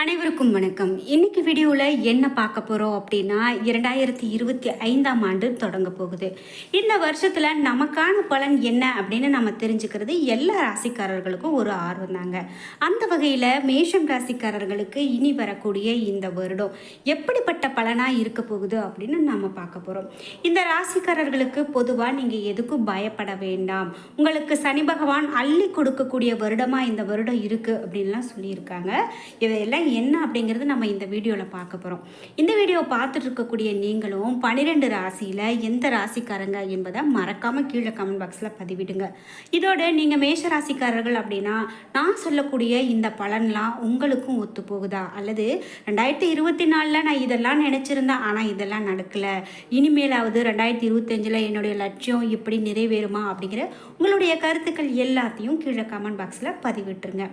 அனைவருக்கும் வணக்கம். இன்னைக்கு வீடியோவில் என்ன பார்க்க போகிறோம் அப்படின்னா இரண்டாயிரத்தி இருபத்தி ஐந்தாம் ஆண்டு தொடங்க போகுது. இந்த வருஷத்தில் நமக்கான பலன் என்ன அப்படின்னு நம்ம தெரிஞ்சுக்கிறது எல்லா ராசிக்காரர்களுக்கும் ஒரு ஆர்வம் தாங்க. அந்த வகையில் மேஷம் ராசிக்காரர்களுக்கு இனி வரக்கூடிய இந்த வருடம் எப்படிப்பட்ட பலனாக இருக்க போகுது அப்படின்னு நம்ம பார்க்க போகிறோம் இந்த ராசிக்காரர்களுக்கு பொதுவாக நீங்கள் எதுக்கும் பயப்பட வேண்டாம். உங்களுக்கு சனி பகவான் அள்ளி கொடுக்கக்கூடிய வருடமாக இந்த வருடம் இருக்குது அப்படின்லாம் சொல்லியிருக்காங்க. பலன் என்ன அப்படிங்கிறது நம்ம இந்த வீடியோவில் பார்க்க போகிறோம் இந்த வீடியோ பார்த்துட்டு இருக்கக்கூடிய நீங்களும் பன்னிரெண்டு ராசியில் எந்த ராசிக்காரங்க என்பதை மறக்காமல் கீழே கமெண்ட் பாக்ஸில் பதிவிடுங்க. இதோட நீங்கள் மேஷ ராசிக்காரர்கள் அப்படின்னா நான் சொல்லக்கூடிய இந்த பலன்லாம் உங்களுக்கும் ஒத்து போகுதா அல்லது ரெண்டாயிரத்தி இருபத்தி நாலில் நான் இதெல்லாம் நினச்சிருந்தேன் ஆனால் இதெல்லாம் நடக்கலை. இனிமேலாவது ரெண்டாயிரத்தி இருபத்தஞ்சில் என்னுடைய லட்சியம் இப்படி நிறைவேறுமா அப்படிங்கிற உங்களுடைய கருத்துக்கள் எல்லாத்தையும் கீழே கமெண்ட் பாக்ஸில் பதிவிட்டுருங்க.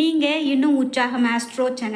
நீங்கள் இன்னும் உற்சாகம் ஆஸ்ட்ரோ சேனல்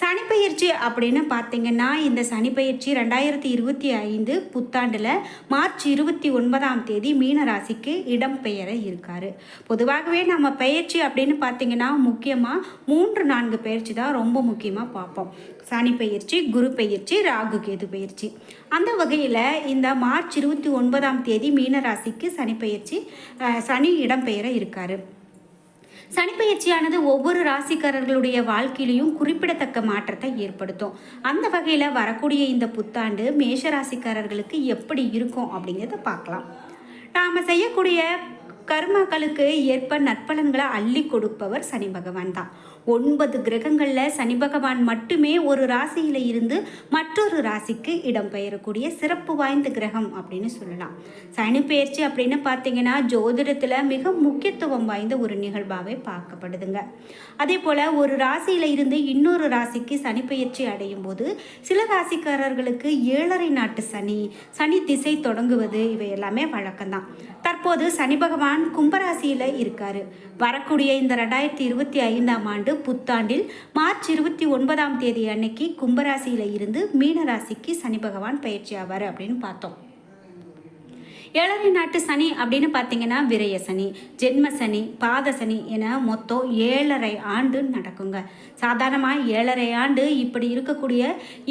சனிப்பயிற்சி அப்படின்னு பார்த்தீங்கன்னா இந்த சனிப்பயிற்சி ரெண்டாயிரத்தி இருபத்தி ஐந்து புத்தாண்டில் மார்ச் இருபத்தி ஒன்பதாம் தேதி மீனராசிக்கு இடம்பெயர இருக்கார். பொதுவாகவே நம்ம பயிற்சி அப்படின்னு பார்த்தீங்கன்னா முக்கியமாக மூன்று நான்கு பயிற்சி தான் ரொம்ப முக்கியமாக பார்ப்போம். சனி குரு பயிற்சி ராகு கேது பயிற்சி அந்த வகையில் இந்த மார்ச் இருபத்தி ஒன்பதாம் தேதி மீனராசிக்கு சனிப்பயிற்சி சனி சனி இடம்பெயர இருக்காரு. சனிப்பயிற்சியானது ஒவ்வொரு ராசிக்காரர்களுடைய வாழ்க்கையிலையும் குறிப்பிடத்தக்க மாற்றத்தை ஏற்படுத்தும். அந்த வகையில் வரக்கூடிய இந்த புத்தாண்டு மேஷ ராசிக்காரர்களுக்கு எப்படி இருக்கும் அப்படிங்கிறத பார்க்கலாம். நாம் செய்யக்கூடிய கர்மாக்களுக்கு ஏற்ப நற்பலன்களை அள்ளி கொடுப்பவர் சனி பகவான் தான். ஒன்பது கிரகங்களில் சனி பகவான் மட்டுமே ஒரு ராசியில் இருந்து மற்றொரு ராசிக்கு இடம்பெயரக்கூடிய சிறப்பு வாய்ந்த கிரகம் அப்படின்னு சொல்லலாம். சனி பெயர்ச்சி அப்படின்னு பார்த்தீங்கன்னா ஜோதிடத்தில் மிக முக்கியத்துவம் வாய்ந்த ஒரு நிகழ்வாகவே பார்க்கப்படுதுங்க. அதே போல் ஒரு ராசியில் இருந்து இன்னொரு ராசிக்கு சனி பெயர்ச்சி அடையும் போது சில ராசிக்காரர்களுக்கு ஏழரை நாட்டு சனி சனி திசை தொடங்குவது இவை எல்லாமே வழக்கம்தான். தற்போது சனி பகவான் கும்பராசியில் இருக்காரு. வரக்கூடிய இந்த ரெண்டாயிரத்தி இருபத்தி ஐந்தாம் ஆண்டு புத்தாண்டில் மார்ச் இருபத்தி ஒன்பதாம் தேதி அன்னைக்கு கும்பராசியில் இருந்து மீனராசிக்கு சனி பகவான் பயிற்சி ஆவார் அப்படின்னு பார்த்தோம். ஏழரை நாட்டு சனி அப்படின்னு பார்த்தீங்கன்னா விரய சனி ஜென்ம சனி பாத சனி என மொத்தம் ஏழரை ஆண்டு நடக்குங்க. சாதாரணமாக ஏழரை ஆண்டு இப்படி இருக்கக்கூடிய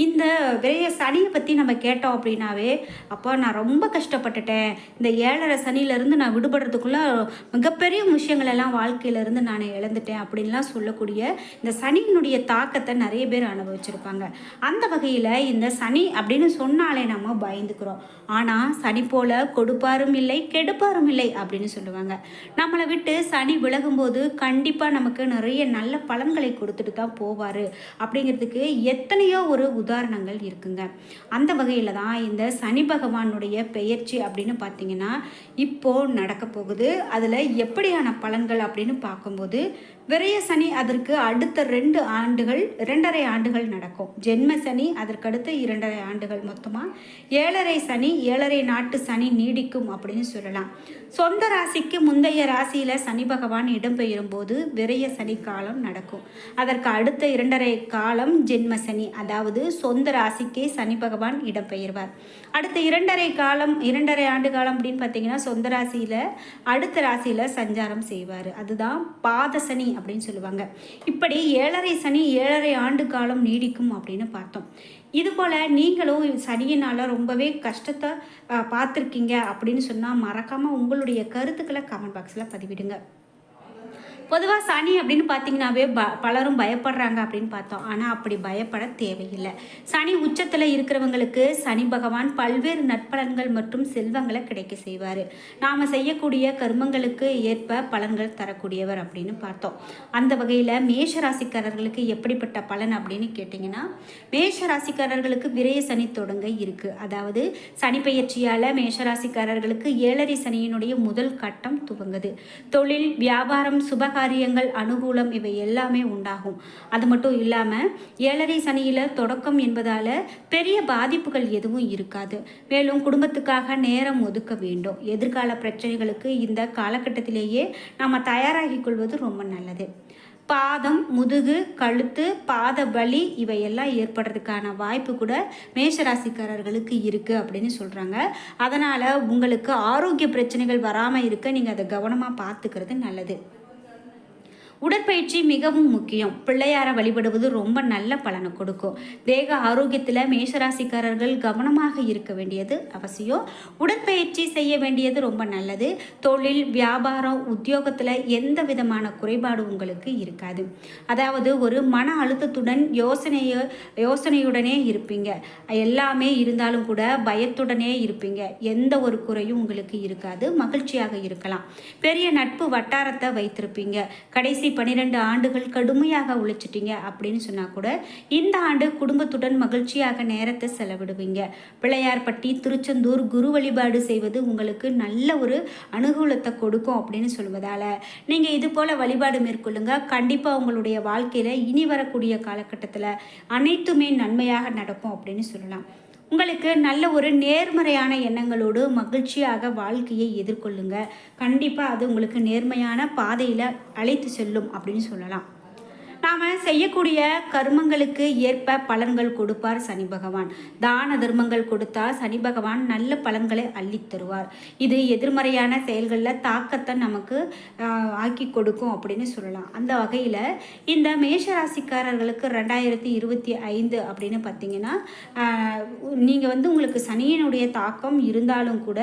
இந்த விரய சனியை பற்றி நம்ம கேட்டோம் அப்படின்னாவே அப்போ நான் ரொம்ப கஷ்டப்பட்டுட்டேன். இந்த ஏழரை சனியிலேருந்து நான் விடுபடுறதுக்குள்ள மிகப்பெரிய விஷயங்கள் எல்லாம் வாழ்க்கையிலேருந்து நான் இழந்துட்டேன் அப்படின்லாம் சொல்லக்கூடிய இந்த சனியினுடைய தாக்கத்தை நிறைய பேர் அனுபவிச்சிருப்பாங்க. அந்த வகையில் இந்த சனி அப்படின்னு சொன்னாலே நம்ம பயந்துக்கிறோம். ஆனால் சனி போல கொடுப்பாரும் இல்லை கெடுப்பாரும் இல்லை அப்படின்னு சொல்லுவாங்க. நம்மளை விட்டு சனி விலகும்போது கண்டிப்பாக நமக்கு நிறைய நல்ல பலன்களை கொடுத்துட்டு தான் போவார் அப்படிங்கிறதுக்கு எத்தனையோ ஒரு உதாரணங்கள் இருக்குங்க. அந்த வகையில் தான் இந்த சனி பகவானுடைய பெயர்ச்சி அப்படின்னு பார்த்தீங்கன்னா இப்போது நடக்க போகுது. அதில் எப்படியான பலன்கள் அப்படின்னு பார்க்கும்போது விரய சனி அதற்கு அடுத்த ரெண்டு ஆண்டுகள் இரண்டரை ஆண்டுகள் நடக்கும். ஜென்ம சனி அதற்கடுத்த இரண்டரை ஆண்டுகள் மொத்தமாக ஏழரை சனி ஏழரை நாட்டு சனி நீடிக்கும் அப்படின்னு சொல்லலாம். சொந்த ராசிக்கு முந்தைய ராசியில் சனி பகவான் இடம்பெயரும் போது விரய சனி காலம் நடக்கும். அதற்கு அடுத்த இரண்டரை காலம் ஜென்ம சனி அதாவது சொந்த ராசிக்கே சனி பகவான் இடம்பெயர்வார். அடுத்த இரண்டரை காலம் இரண்டரை ஆண்டு காலம் அப்படின்னு பார்த்தீங்கன்னா சொந்த ராசியில் அடுத்த ராசியில் சஞ்சாரம் செய்வார். அதுதான் பாத சனி அப்படின்னு சொல்லுவாங்க. இப்படி ஏழரை சனி ஏழரை ஆண்டு காலம் நீடிக்கும் அப்படின்னு பார்த்தோம். இதுபோல் நீங்களும் சனியினால் ரொம்பவே கஷ்டத்தை பார்த்துருக்கீங்க அப்படின்னு சொன்னால் மறக்காமல் உங்களுடைய கருத்துக்களை கமெண்ட் பாக்ஸில் பதிவிடுங்க. பொதுவாக சனி அப்படின்னு பார்த்தீங்கன்னாவே ப பலரும் பயப்படுறாங்க அப்படின்னு பார்த்தோம். ஆனால் அப்படி பயப்பட தேவையில்லை. சனி உச்சத்தில் இருக்கிறவங்களுக்கு சனி பகவான் பல்வேறு நற்பலன்கள் மற்றும் செல்வங்களை கிடைக்க செய்வார். நாம் செய்யக்கூடிய கர்மங்களுக்கு ஏற்ப பலன்கள் தரக்கூடியவர் அப்படின்னு பார்த்தோம். அந்த வகையில் மேஷ ராசிக்காரர்களுக்கு எப்படிப்பட்ட பலன் அப்படின்னு கேட்டிங்கன்னா மேஷ ராசிக்காரர்களுக்கு விரய சனி தொடங்க இருக்குது அதாவது சனி பயிற்சியால் மேஷ ராசிக்காரர்களுக்கு ஏழரை சனியினுடைய முதல் கட்டம் துவங்குது. தொழில் வியாபாரம் சுபகாரியங்கள் அனுகூலம் இவை எல்லாமே உண்டாகும். அது மட்டும் இல்லாமல் ஏழரை சனியில் தொடக்கம் என்பதால் பெரிய பாதிப்புகள் எதுவும் இருக்காது. மேலும் குடும்பத்துக்காக நேரம் ஒதுக்க வேண்டும். எதிர்கால பிரச்சனைகளுக்கு இந்த காலகட்டத்திலேயே நாம் தயாராகி கொள்வது ரொம்ப நல்லது. பாதம் முதுகு கழுத்து பாத வலி இவையெல்லாம் ஏற்படுறதுக்கான வாய்ப்பு கூட மேஷராசிக்காரர்களுக்கு இருக்குது அப்படின்னு சொல்கிறாங்க அதனால் உங்களுக்கு ஆரோக்கிய பிரச்சனைகள் வராமல் இருக்க நீங்கள் அதை கவனமாக பார்த்துக்கிறது நல்லது. உடற்பயிற்சி மிகவும் முக்கியம். பிள்ளையாரை வழிபடுவது ரொம்ப நல்ல பலனை கொடுக்கும். தேக ஆரோக்கியத்தில் மேஷராசிக்காரர்கள் கவனமாக இருக்க வேண்டியது அவசியம். உடற்பயிற்சி செய்ய வேண்டியது ரொம்ப நல்லது. தொழில் வியாபாரம் உத்தியோகத்தில் எந்த விதமான குறைபாடு உங்களுக்கு இருக்காது. அதாவது ஒரு மன அழுத்தத்துடன் யோசனையோ யோசனையுடனே இருப்பீங்க. எல்லாமே இருந்தாலும் கூட பயத்துடனே இருப்பீங்க. எந்த ஒரு குறையும் உங்களுக்கு இருக்காது. மகிழ்ச்சியாக இருக்கலாம். பெரிய நட்பு வட்டாரத்தை வைத்திருப்பீங்க. கடைசி கடைசி பன்னிரெண்டு ஆண்டுகள் கடுமையாக உழைச்சிட்டீங்க அப்படின்னு சொன்னால் கூட இந்த ஆண்டு குடும்பத்துடன் மகிழ்ச்சியாக நேரத்தை செலவிடுவீங்க. பிள்ளையார்பட்டி திருச்செந்தூர் குரு வழிபாடு செய்வது உங்களுக்கு நல்ல ஒரு அனுகூலத்தை கொடுக்கும் அப்படின்னு சொல்வதால். நீங்கள் இது போல் வழிபாடு மேற்கொள்ளுங்க. கண்டிப்பாக உங்களுடைய வாழ்க்கையில் இனி வரக்கூடிய காலகட்டத்தில் அனைத்துமே நன்மையாக நடக்கும் அப்படின்னு சொல்லலாம். உங்களுக்கு நல்ல ஒரு நேர்மறையான எண்ணங்களோடு மகிழ்ச்சியாக வாழ்க்கையை எதிர்கொள்ளுங்க. கண்டிப்பாக அது உங்களுக்கு நேர்மையான பாதையில் அழைத்து செல்லும் அப்படின்னு சொல்லலாம். நாம் செய்யக்கூடிய கர்மங்களுக்கு ஏற்ப பலன்கள் கொடுப்பார் சனி பகவான். தான தர்மங்கள் கொடுத்தா சனி பகவான் நல்ல பலன்களை அள்ளி தருவார். இது எதிர்மறையான செயல்களில் தாக்கத்தை நமக்கு ஆக்கி கொடுக்கும் அப்படின்னு சொல்லலாம். அந்த வகையில் இந்த மேஷராசிக்காரர்களுக்கு ரெண்டாயிரத்தி இருபத்தி ஐந்து அப்படின்னு பார்த்தீங்கன்னா நீங்கள் வந்து உங்களுக்கு சனியினுடைய தாக்கம் இருந்தாலும் கூட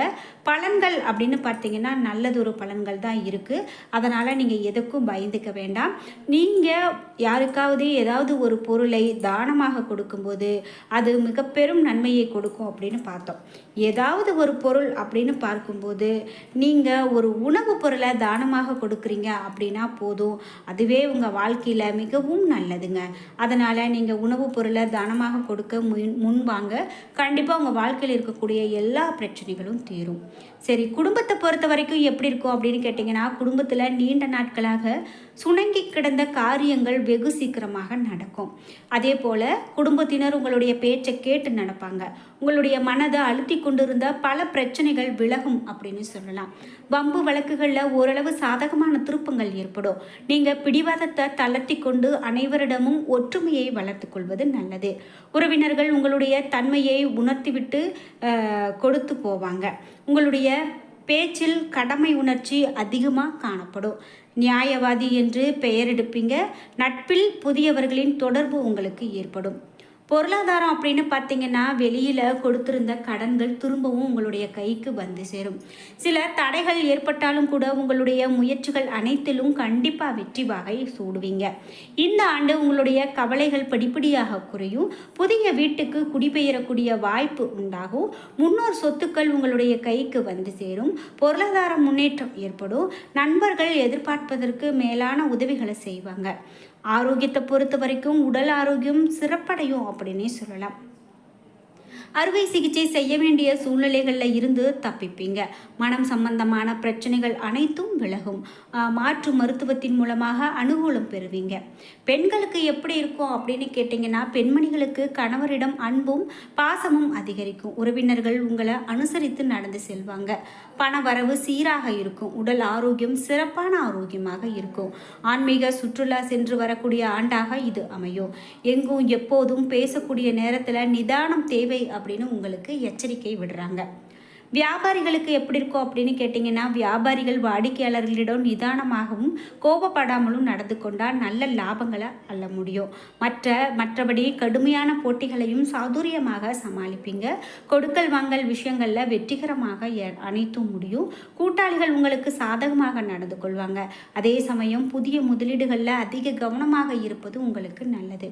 பலன்கள் அப்படின்னு பார்த்தீங்கன்னா நல்லதொரு பலன்கள் தான் இருக்குது அதனால் நீங்கள் எதுக்கும் பயந்துக்க வேண்டாம். நீங்கள் யாருக்காவது ஏதாவது ஒரு பொருளை தானமாக கொடுக்கும்போது அது மிக பெரும் நன்மையை கொடுக்கும் அப்படின்னு பார்த்தோம். ஏதாவது ஒரு பொருள் அப்படின்னு பார்க்கும்போது நீங்கள் ஒரு உணவுப் பொருளை தானமாக கொடுக்குறீங்க அப்படின்னா போதும். அதுவே உங்கள் வாழ்க்கையில் மிகவும் நல்லதுங்க. அதனால் நீங்கள் உணவுப் பொருளை தானமாக கொடுக்க முன் முன்வாங்க. கண்டிப்பாக உங்கள் வாழ்க்கையில் இருக்கக்கூடிய எல்லா பிரச்சனைகளும் தீரும். சரி குடும்பத்தை பொறுத்த வரைக்கும் எப்படி இருக்கும் அப்படின்னு கேட்டிங்கன்னா குடும்பத்தில் நீண்ட நாட்களாக சுணங்கி கிடந்த காரியங்கள் வெகு சீக்கிரமாக நடக்கும். அதே போல் குடும்பத்தினர் உங்களுடைய பேச்சை கேட்டு நடப்பாங்க. உங்களுடைய மனதை அழுத்தி கொண்டிருந்த பல பிரச்சனைகள் விலகும் அப்படின்னு சொல்லலாம். வம்பு வழக்குகளில் ஓரளவு சாதகமான திருப்பங்கள் ஏற்படும். நீங்கள் பிடிவாதத்தை தளர்த்தி கொண்டு அனைவரிடமும் ஒற்றுமையை வளர்த்து கொள்வது நல்லது. உறவினர்கள் உங்களுடைய தன்மையை உணர்த்திவிட்டு கொடுத்து போவாங்க. உங்களுடைய பேச்சில் கடமை உணர்ச்சி அதிகமாக காணப்படும். நியாயவாதி என்று பெயர் எடுப்பீங்க நட்பில் புதியவர்களின் தொடர்பு உங்களுக்கு ஏற்படும். பொருளாதாரம் அப்படின்னு பார்த்தீங்கன்னா வெளியில் கொடுத்துருந்த கடன்கள் திரும்பவும் உங்களுடைய கைக்கு வந்து சேரும். சில தடைகள் ஏற்பட்டாலும் கூட உங்களுடைய முயற்சிகள் அனைத்திலும் கண்டிப்பாக வெற்றி வகை சூடுவீங்க. இந்த ஆண்டு உங்களுடைய கவலைகள் படிப்படியாக குறையும். புதிய வீட்டுக்கு குடிபெயரக்கூடிய வாய்ப்பு உண்டாகும். முன்னோர் சொத்துக்கள் உங்களுடைய கைக்கு வந்து சேரும். பொருளாதார முன்னேற்றம் ஏற்படும். நண்பர்கள் எதிர்பார்ப்பதற்கு மேலான உதவிகளை செய்வாங்க. ஆரோக்கியத்தை பொறுத்த வரைக்கும் உடல் ஆரோக்கியம் சிறப்படையும் அப்படின்னே சொல்லலாம். அறுவை சிகிச்சை செய்ய வேண்டிய சூழ்நிலைகளில் இருந்து தப்பிப்பீங்க. மனம் சம்பந்தமான பிரச்சனைகள் அனைத்தும் விலகும். மாற்று மருத்துவத்தின் மூலமாக அனுகூலம் பெறுவீங்க. பெண்களுக்கு எப்படி இருக்கும் அப்படின்னு கேட்டிங்கன்னா பெண்மணிகளுக்கு கணவரிடம் அன்பும் பாசமும் அதிகரிக்கும். உறவினர்கள் உங்களை அனுசரித்து நடந்து செல்வாங்க. பண வரவு சீராக இருக்கும். உடல் ஆரோக்கியம் சிறப்பான ஆரோக்கியமாக இருக்கும். ஆன்மீக சுற்றுலா சென்று வரக்கூடிய ஆண்டாக இது அமையும். எங்கும் எப்போதும் பேசக்கூடிய நேரத்தில் நிதானம் தேவை அப்படின்னு உங்களுக்கு எச்சரிக்கை விடுறாங்க. வியாபாரிகளுக்கு எப்படி இருக்கும் அப்படின்னு கேட்டிங்கன்னா வியாபாரிகள் வாடிக்கையாளர்களிடம் நிதானமாகவும் கோபப்படாமலும் நடந்து கொண்டால் நல்ல லாபங்களை அள்ள முடியும். மற்ற மற்றபடி கடுமையான போட்டிகளையும் சாதுரியமாக சமாளிப்பீங்க. கொடுக்கல் வாங்கல் விஷயங்களில் வெற்றிகரமாக அனைத்தும் முடியும். கூட்டாளிகள் உங்களுக்கு சாதகமாக நடந்து கொள்வாங்க. அதே சமயம் புதிய முதலீடுகளில் அதிக கவனமாக இருப்பது உங்களுக்கு நல்லது.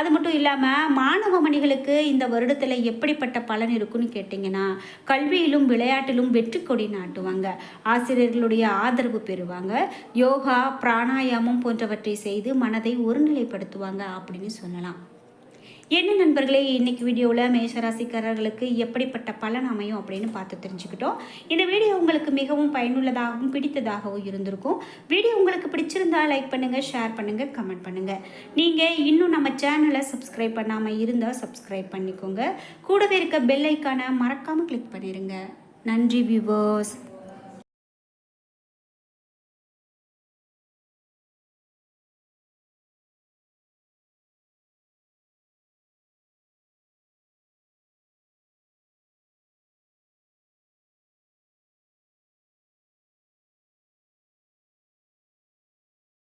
அது மட்டும் இல்லாமல் மாணவ மணிகளுக்கு இந்த வருடத்தில் எப்படிப்பட்ட பலன் இருக்குன்னு கேட்டிங்கன்னா கல்வி கல்வியிலும் விளையாட்டிலும் வெற்றி கொடி நாட்டுவாங்க. ஆசிரியர்களுடைய ஆதரவு பெறுவாங்க. யோகா பிராணாயாமம் போன்றவற்றை செய்து மனதை ஒருநிலைப்படுத்துவாங்க அப்படின்னு சொல்லலாம். என்ன நண்பர்களே இன்னைக்கு வீடியோவில் மேஷராசிக்காரர்களுக்கு எப்படிப்பட்ட பலன் அமையும் அப்படின்னு பார்த்து தெரிஞ்சுக்கிட்டோம். இந்த வீடியோ உங்களுக்கு மிகவும் பயனுள்ளதாகவும் பிடித்ததாகவும் இருந்திருக்கும். வீடியோ உங்களுக்கு பிடிச்சிருந்தா லைக் பண்ணுங்கள் ஷேர் பண்ணுங்கள் கமெண்ட் பண்ணுங்கள் நீங்கள் இன்னும் நம்ம சேனலை சப்ஸ்கிரைப் பண்ணாமல் இருந்தால் சப்ஸ்கிரைப் பண்ணிக்கோங்க. கூடவே இருக்க பெல் ஐக்கானை மறக்காமல் கிளிக் பண்ணிடுங்க நன்றி வியூவர்ஸ்